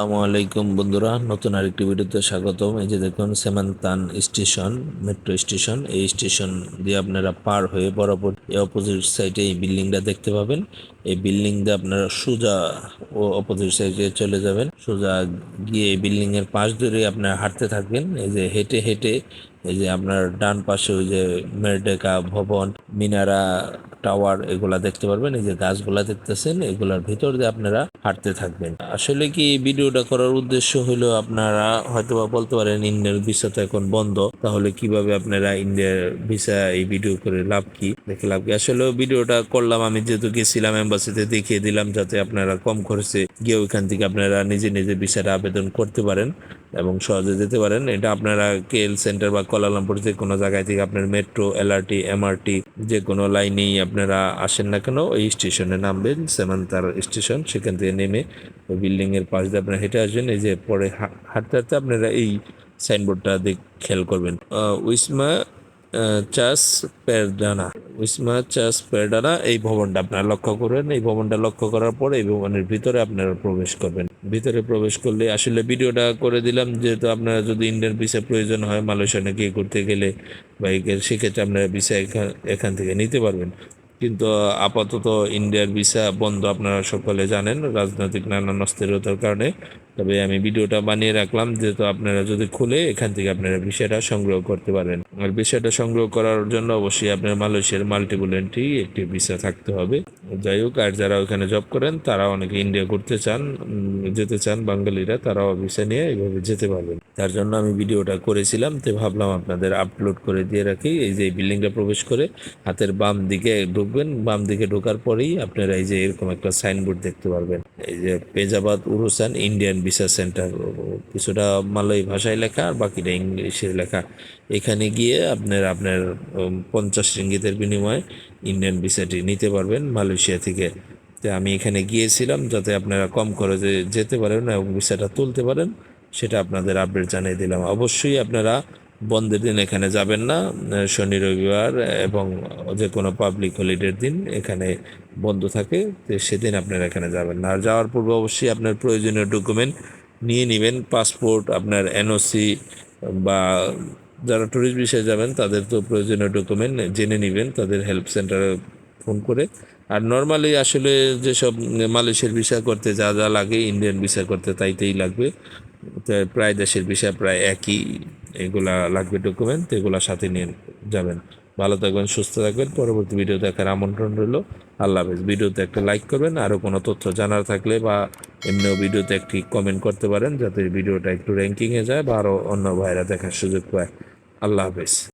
আসসালামু আলাইকুম বন্ধুরা, নতুন আরেকটি ভিডিওতে স্বাগতম। এই যে দেখুন, সেমান্তান স্টেশন, মেট্রো স্টেশন। এই স্টেশন দিয়ে আপনারা পার হয়ে বরাবর এই অপোজিট সাইডে এই বিল্ডিংটা দেখতে পাবেন। এই বিল্ডিং দিয়ে আপনারা সোজা ও অপোজিট সাইডে চলে যাবেন। সোজা গিয়ে এই বিল্ডিং এর পাশ ধরে আপনারা হাঁটতে থাকবেন। এই যে হেঁটে হেঁটে এই যে আপনার ডান পাশে ওই যে মেরডেকা ভবন, মিনারা টাওয়ার, এগুলা দেখতে পারবেন। এই যে গাছগুলা দেখতেছেন, এগুলার ভিতর দিয়ে আপনারা হাঁটতে থাকবেন। আসলে কি ভিডিওটা করার উদ্দেশ্য হলো আপনারা হয়তোবা বলতে পারেন ইন্ডিয়ার ভিসা তো এখন বন্ধ, তাহলে কীভাবে আপনারা ইন্ডিয়ার ভিসা এই ভিডিও করে লাভ কি? দেখে লাভ কি? আসলে ভিডিওটা করলাম আমি, যেহেতু গেছিলাম এম্বাসিতে, দেখিয়ে দিলাম যাতে আপনারা কম খরচে গিয়ে ওইখান থেকে আপনারা নিজে নিজে ভিসাটা আবেদন করতে পারেন এবং সহজে যেতে পারেন। এটা আপনারা কেএল সেন্টার বা কোলালামপুর যে কোনো জায়গায় থেকে আপনার মেট্রো এলআরটি এমআরটি যে কোনো লাইনেই আপনারা আসেন না কেন ওই স্টেশনে নামবেন সেমান্তার স্টেশন সেখান থেকে নেমে ওই বিল্ডিংয়ের পাশ দিয়ে আপনারা হেঁটে আসবেন, এই যে পরে হাঁটতে হাঁটতে আপনারা এই সাইনবোর্ডটা দেখ খেয়াল করবেন। উইসমা চাস পেরডানা। উইসমা, চাস পেরডানা, এই ভবনটা আপনারা লক্ষ্য করবেন, এই ভবনটা লক্ষ্য করার পর এই ভবনের ভিতরে আপনারা প্রবেশ করবেন। ভিতরে প্রবেশ করলে, আসলে ভিডিওটা করে দিলাম, যেহেতু আপনারা যদি ইন্ডিয়ান ভিসা প্রয়োজন হয়, মালয়েশিয়া নাকি করতে গেলে বাইকের সেক্ষেত্রে আপনারা ভিসা এখান এখান থেকে নিতে পারবেন। কিন্তু আপাতত ইন্ডিয়ার ভিসা বন্ধ আপনারা সকলে জানেন, রাজনৈতিক নানান অস্থিরতার কারণে। তবে আমি ভিডিওটা বানিয়ে রাখলাম, যেহেতু আপনারা যদি খুলে এখান থেকে আপনারা বিষয়টা সংগ্রহ করতে পারেন। আর বিষয়টা সংগ্রহ করার জন্য অবশ্যই আপনার মালয়েশিয়ার মাল্টিপল এন্ট্রি একটি ভিসা থাকতে হবে। যাই হোক, আর যারা ওখানে জব করেন, তারা অনেকে ইন্ডিয়া ঘুরতে চান যেতে চান, বাঙালিরা, তারাও ভিসা নিয়ে এইভাবে যেতে পারবেন। তার জন্য আমি ভিডিওটা করেছিলাম, তো ভাবলাম আপনাদের আপলোড করে দিয়ে রাখি। এই যে বিল্ডিংটা প্রবেশ করে হাতের বাম দিকে ঢুকবেন, বাম দিকে ঢোকার পরেই আপনারা এই যে এরকম একটা সাইনবোর্ড দেখতে পারবেন। এই যে পেজাবাদ উরুসান ইন্ডিয়ান ভিসা সেন্টার কিছুটা মালয় ভাষায় লেখা আর বাকিটা ইংলিশে লেখা। এখানে গিয়ে আপনার আপনার পঞ্চাশ রিঙ্গিতের বিনিময়ে ইন্ডিয়ান ভিসাটি নিতে পারবেন মালয়েশিয়া থেকে। তো আমি এখানে গিয়েছিলাম যাতে আপনারা কম খরচে যেতে পারেন এবং ভিসাটা তুলতে পারেন, সেটা আপনাদের আপডেট জানিয়ে দিলাম। অবশ্যই আপনারা বন্ধের দিন এখানে যাবেন না শনি, রবিবার এবং যে কোনো পাবলিক হলিডের দিন এখানে বন্ধ থাকে, তো সেদিন আপনারা এখানে যাবেন না। আর যাওয়ার পূর্বে অবশ্যই আপনার প্রয়োজনীয় ডকুমেন্ট নিয়ে নেবেন পাসপোর্ট আপনার এনওসি বা যারা ট্যুরিস্ট বিষয়ে যাবেন, তাদের তো প্রয়োজনীয় ডকুমেন্ট জেনে নেবেন, তাদের হেল্প সেন্টারে ফোন করে। আর নর্মালি আসলে যেসব মালয়েশিয়ার ভিসা করতে যা যা লাগে ইন্ডিয়ান ভিসা করতে তাইতেই লাগবে। প্রায় দেশের ভিসা প্রায় একই। এগুলা লাগবে ডকুমেন্ট এগুলা সাথে নিয়ে যাবেন। ভালো থাকবেন, সুস্থ থাকবেন। পরবর্তী ভিডিও দেখার আমন্ত্রণ রইল। আল্লাহ হাফেজ। ভিডিওতে একটা লাইক করবেন আরও কোনো তথ্য জানার থাকলে বা এমনিও ভিডিওতে একটি কমেন্ট করতে পারেন, যাতে ভিডিওটা একটু র্যাঙ্কিংয়ে যায় বা আরও অন্য ভাইরা দেখার সুযোগ পায়। আল্লাহ হাফেজ।